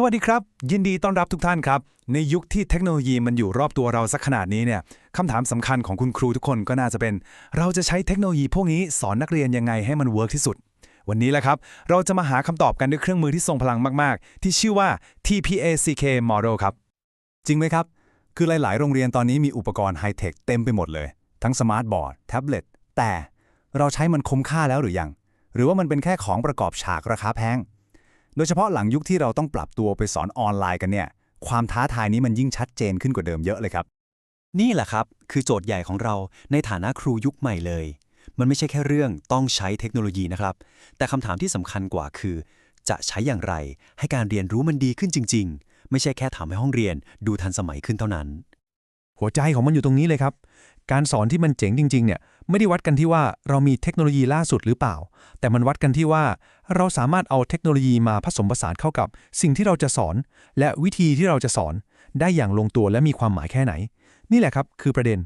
สวัสดีครับ ยินดีต้อนรับทุกท่านครับ ในยุคที่เทคโนโลยีมันอยู่รอบตัวเราสักขนาดนี้เนี่ยคำถามสำคัญของคุณครูทุกคนก็น่าจะเป็น เราจะใช้เทคโนโลยีพวกนี้สอนนักเรียนยังไงให้มันเวิร์กที่สุด วันนี้แหละครับ เราจะมาหาคำตอบกันด้วยเครื่องมือที่ทรงพลังมาก ๆ ที่ชื่อว่า TPACK Model ครับ จริงไหมครับ คือหลาย ๆ โรงเรียนตอนนี้มีอุปกรณ์ไฮเทคเต็มไปหมดเลย ทั้งสมาร์ทบอร์ดแท็บเล็ตแต่เราใช้มันคุ้มค่าแล้วหรือยังหรือว่ามันเป็นแค่ของประกอบฉากราคาแพง โดยเฉพาะหลังยุคที่เราต้องปรับตัวไปสอนออนไลน์กันเนี่ย ความท้าทายนี้มันยิ่งชัดเจนขึ้นกว่าเดิมเยอะเลยครับ นี่แหละครับ คือโจทย์ใหญ่ของเราในฐานะครูยุคใหม่เลย มันไม่ใช่แค่เรื่องต้องใช้เทคโนโลยีนะครับ แต่คำถามที่สำคัญกว่าคือ จะใช้อย่างไร ให้การเรียนรู้มันดีขึ้นจริง ๆ ไม่ใช่แค่ทำให้ห้องเรียนดูทันสมัยขึ้นเท่านั้น หัวใจของมันอยู่ตรงนี้เลยครับ การสอนที่มันเจ๋งจริง ๆ เนี่ย ไม่ได้วัดกันที่ว่าเรามีเทคโนโลยีล่าสุดหรือเปล่า แต่มันวัดกันที่ว่า เราสามารถเอาเทคโนโลยีมาผสมผสานเข้ากับสิ่งที่เราจะสอน และวิธีที่เราจะสอน ได้อย่างลงตัวและมีความหมายแค่ไหน นี่แหละครับคือประเด็น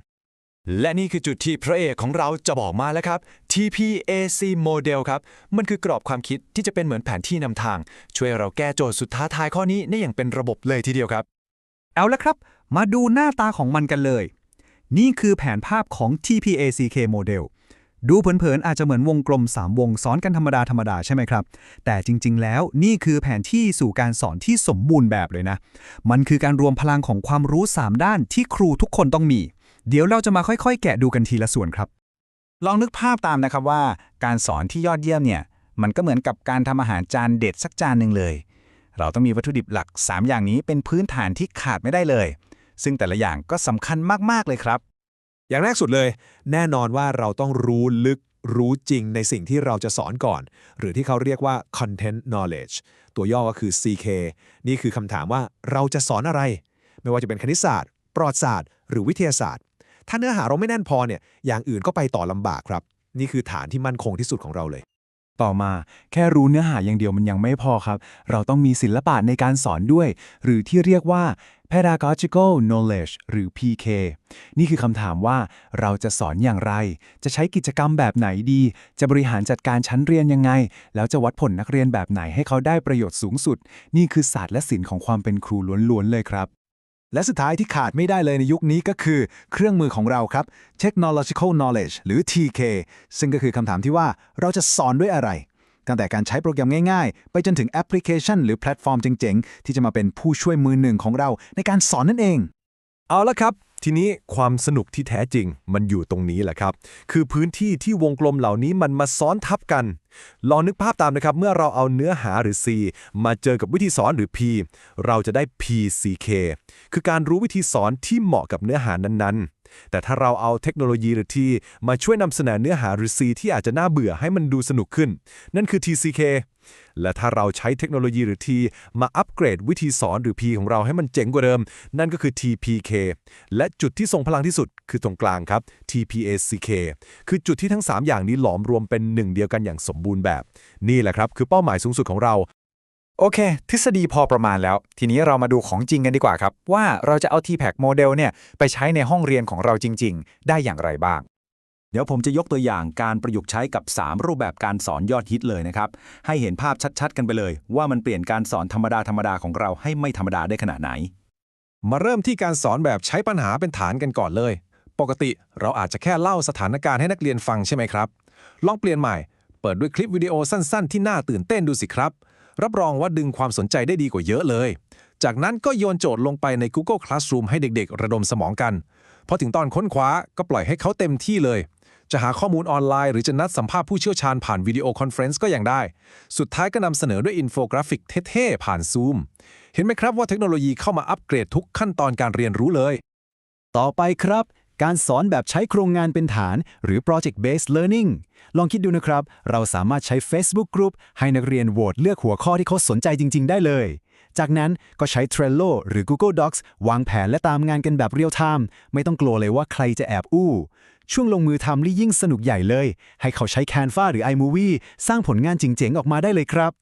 และนี่คือจุดที่พระเอกของเราจะบอกมาแล้วครับ TPAC Model ครับ มันคือกรอบความคิดที่จะเป็นเหมือนแผนที่นำทาง ช่วยเราแก้โจทย์สุดท้าทายข้อนี้ได้อย่างเป็นระบบเลยทีเดียวครับ เอาละครับ มาดูหน้าตาของมันกันเลย นี่คือแผนภาพของ TPACK Model ดูเผินๆ อาจจะเหมือนวงกลม 3 วงซ้อนกันธรรมดา ธรรมดาใช่ไหมครับ แต่จริงๆ แล้วนี่คือแผนที่สู่การสอนที่สมบูรณ์แบบเลยนะ มันคือการรวมพลังของความรู้ 3 ด้านที่ครูทุกคนต้องมี เดี๋ยวเราจะมาค่อยๆ แกะดูกันทีละส่วนครับ ลองนึกภาพตามนะครับว่า การสอนที่ยอดเยี่ยมเนี่ย มันก็เหมือนกับการทำอาหารจานเด็ดสักจานหนึ่งเลย เราต้องมีวัตถุดิบหลัก 3 อย่างนี้เป็นพื้นฐานที่ขาดไม่ได้เลย ซึ่งแต่ละอย่างก็สำคัญมากๆเลยครับ อย่างแรกสุดเลย แน่นอนว่าเราต้องรู้ลึกรู้จริงในสิ่งที่เราจะสอนก่อน หรือที่เขาเรียกว่า content knowledge ตัวย่อก็คือ CK นี่คือคำถามว่าเราจะสอนอะไร ไม่ว่าจะเป็นคณิตศาสตร์ ประวัติศาสตร์ หรือวิทยาศาสตร์ ถ้าเนื้อหาเราไม่แน่นพอเนี่ยอย่างอื่นก็ไปต่อลำบากครับ นี่คือฐานที่มั่นคงที่สุดของเราเลย ต่อมาแค่รู้เนื้อหาอย่างเดียวมันยังไม่พอครับ เราต้องมีศิลปะในการสอนด้วย หรือที่เรียกว่า pedagogical knowledge หรือ PK นี่คือคำถามว่าเราจะสอนอย่างไร จะใช้กิจกรรมแบบไหนดี จะบริหารจัดการชั้นเรียนยังไง แล้วจะวัดผลนักเรียนแบบไหนให้เขาได้ประโยชน์สูงสุด นี่คือศาสตร์และศิลป์ของความเป็นครูล้วนๆเลยครับ และสุดท้ายที่ขาดไม่ได้เลยในยุคนี้ก็คือเครื่องมือของเราครับ technological knowledge หรือ TK ซึ่งก็คือคำถามที่ว่าเราจะสอนด้วยอะไร ตั้งแต่การใช้โปรแกรมง่ายๆ ไปจนถึงแอปพลิเคชัน หรือแพลตฟอร์มเจ๋งๆ ที่จะมาเป็นผู้ช่วยมือหนึ่งของเราในการสอนนั่นเอง เอาละครับ ทีนี้ความสนุกที่แท้จริงมันอยู่ตรงนี้แหละครับ คือพื้นที่ที่วงกลมเหล่านี้มันมาซ้อนทับกัน ลองนึกภาพตามนะครับ เมื่อเราเอาเนื้อหาหรือ C มาเจอกับวิธีสอนหรือ P เราจะได้ PCK คือการรู้วิธีสอนที่เหมาะกับเนื้อหานั้นๆ แต่ถ้าเราเอาเทคโนโลยีหรือ T มาช่วยนำเสนอเนื้อหาหรือ C ที่อาจจะน่าเบื่อให้มันดูสนุกขึ้น นั่นคือ TCK และถ้าเราใช้เทคโนโลยีหรือ T มาอัปเกรดวิธีสอนหรือ P ของเราให้มันเจ๋งกว่าเดิม นั่นก็คือ TPK และจุดที่ทรงพลังที่สุดคือตรงกลางครับ TPACK คือจุดที่ทั้ง 3 อย่างนี้หลอมรวมเป็นหนึ่งเดียวกันอย่างสมบูรณ์แบบ นี่แหละครับ คือเป้าหมายสูงสุดของเรา โอเค ทฤษฎีพอประมาณแล้ว ทีนี้เรามาดูของจริงกันดีกว่าครับ ว่าเราจะเอา TPAC โมเดลเนี่ยไปใช้ในห้องเรียนของเราจริง ๆ ได้อย่างไรบ้าง เดี๋ยวผมจะยกตัวอย่างการประยุกต์ใช้กับ 3 รูปแบบการสอนยอดฮิตเลยนะครับ ให้เห็นภาพชัดๆ กันไปเลย ว่ามันเปลี่ยนการสอนธรรมดาธรรมดาของเราให้ไม่ธรรมดาได้ขนาดไหน มาเริ่มที่การสอนแบบใช้ปัญหาเป็นฐานกันก่อนเลย ปกติเราอาจจะแค่เล่าสถานการณ์ให้นักเรียนฟังใช่ไหมครับ ลองเปลี่ยนใหม่ เปิดด้วยคลิปวิดีโอสั้น ๆ ที่น่าตื่นเต้นดูสิครับ รับรองว่าดึงความสนใจได้ดีกว่าเยอะเลย จากนั้นก็โยนโจทย์ลงไปใน Google Classroom ให้เด็กๆ ระดมสมองกันพอถึงตอนค้นคว้าก็ปล่อยให้เขาเต็มที่เลย จะหาข้อมูลออนไลน์หรือจะนัดสัมภาษณ์ผู้เชี่ยวชาญผ่านวิดีโอคอนเฟรนซ์ก็ยังได้ สุดท้ายก็นำเสนอด้วยอินโฟกราฟิกเท่ๆผ่านซูมเห็นไหมครับว่าเทคโนโลยีเข้ามาอัปเกรดทุกขั้นตอนการเรียนรู้เลย ต่อไปครับ การสอนแบบใช้โครงงานเป็นฐาน หรือ project based learning ลองคิดดูนะครับ เราสามารถใช้ Facebook Group ให้นักเรียนโหวตเลือกหัวข้อที่เขาสนใจจริง ๆ ได้เลย จากนั้นก็ใช้ Trello หรือ Google Docs วางแผนและตามงานกันแบบเรียลไทม์ไม่ต้องกลัวเลยว่าใครจะแอบอู้ ช่วงลงมือทำนี่ยิ่งสนุกใหญ่เลย ให้เขาใช้ Canva หรือ iMovie สร้างผลงานเจ๋งๆออกมาได้เลยครับ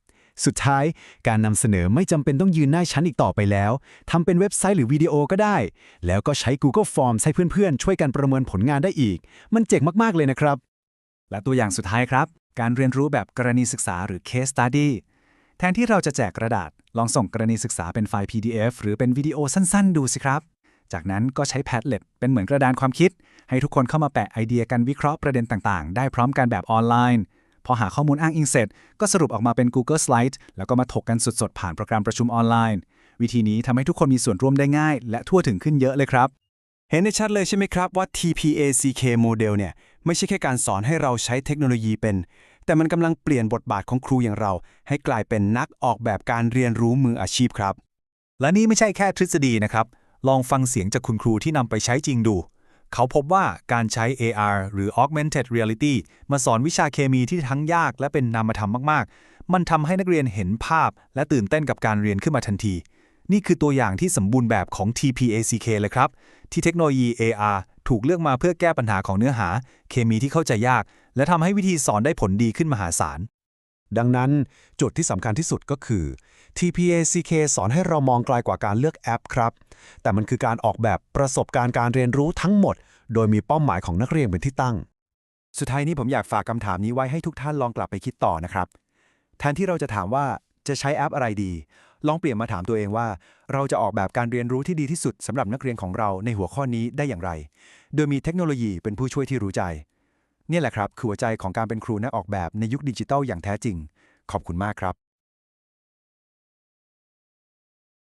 สุดท้ายการนำเสนอไม่จำเป็นต้องยืนหน้าชั้นอีกต่อไปแล้วทำเป็นเว็บไซต์หรือวิดีโอก็ได้ แล้วก็ใช้ Google Forms ให้เพื่อนๆ ช่วยกันประเมินผลงานได้อีก มันเจ๋งมากๆเลยนะครับ และตัวอย่างสุดท้ายครับ การเรียนรู้แบบกรณีศึกษาหรือ case study แทนที่เราจะแจกกระดาษ ลองส่งกรณีศึกษาเป็นไฟล์ PDF หรือเป็นวิดีโอสั้นๆ ดูสิครับ จากนั้นก็ใช้ Padlet เป็นเหมือนกระดานความคิด ให้ทุกคนเข้ามาแปะไอเดียกันวิเคราะห์ประเด็นต่างๆ ได้พร้อมกันแบบออนไลน์ อหาข้อมูลอ้างอิงเสร็จ ก็สรุปออกมาเป็น Google Slide แล้วก็มาถกกันสดๆ ผ่านโปรแกรมประชุมออนไลน์ วิธีนี้ทำให้ทุกคนมีส่วนร่วมได้ง่าย และทั่วถึงขึ้นเยอะเลยครับ เห็นได้ชัดเลยใช่ไหมครับว่า TPACK โมเดลเนี่ยไม่ใช่แค่การสอนให้เราใช้เทคโนโลยีเป็น แต่มันกำลังเปลี่ยนบทบาทของครูอย่างเรา ให้กลายเป็นนักออกแบบการเรียนรู้มืออาชีพครับ และนี่ไม่ใช่แค่ทฤษฎีนะครับ ลองฟังเสียงจากคุณครูที่นำไปใช้จริงดู เขาพบว่าการใช้ AR หรือ Augmented Reality มาสอนวิชาเคมีที่ทั้งยากและเป็นนามธรรมมาก ๆ มันทำให้นักเรียนเห็นภาพ และตื่นเต้นกับการเรียนขึ้นมาทันที นี่คือตัวอย่างที่สมบูรณ์แบบของ TPACK เลยครับ ที่เทคโนโลยี AR ถูกเลือกมาเพื่อแก้ปัญหาของเนื้อหา เคมีที่เข้าใจยาก และทำให้วิธีสอนได้ผลดีขึ้นมหาศาล ดังนั้นจทย์ที่สำคัญที่สุดก็คือ TPACK สอนให้เรามองไกลกว่าการเลือกแอปครับ แต่มันคือการออกแบบประสบการณ์การเรียนรู้ทั้งหมด โดยมีเป้าหมายของนักเรียนเป็นที่ตั้ง สุดท้ายนี้ผมอยากฝากคำถามนี้ไว้ให้ทุกท่านลองกลับไปคิดต่อนะครับ แทนที่เราจะถามว่าจะใช้แอปอะไรดี ลองเปลี่ยนมาถามตัวเองว่า เราจะออกแบบการเรียนรู้ที่ดีที่สุดสำหรับนักเรียนของเราในหัวข้อนี้ได้อย่างไร โดยมีเทคโนโลยีเป็นผู้ช่วยที่รู้ใจ นี่แหละครับคือหัวใจของการเป็นครูนักออกแบบในยุคดิจิทัลอย่างแท้จริง ขอบคุณมากครับ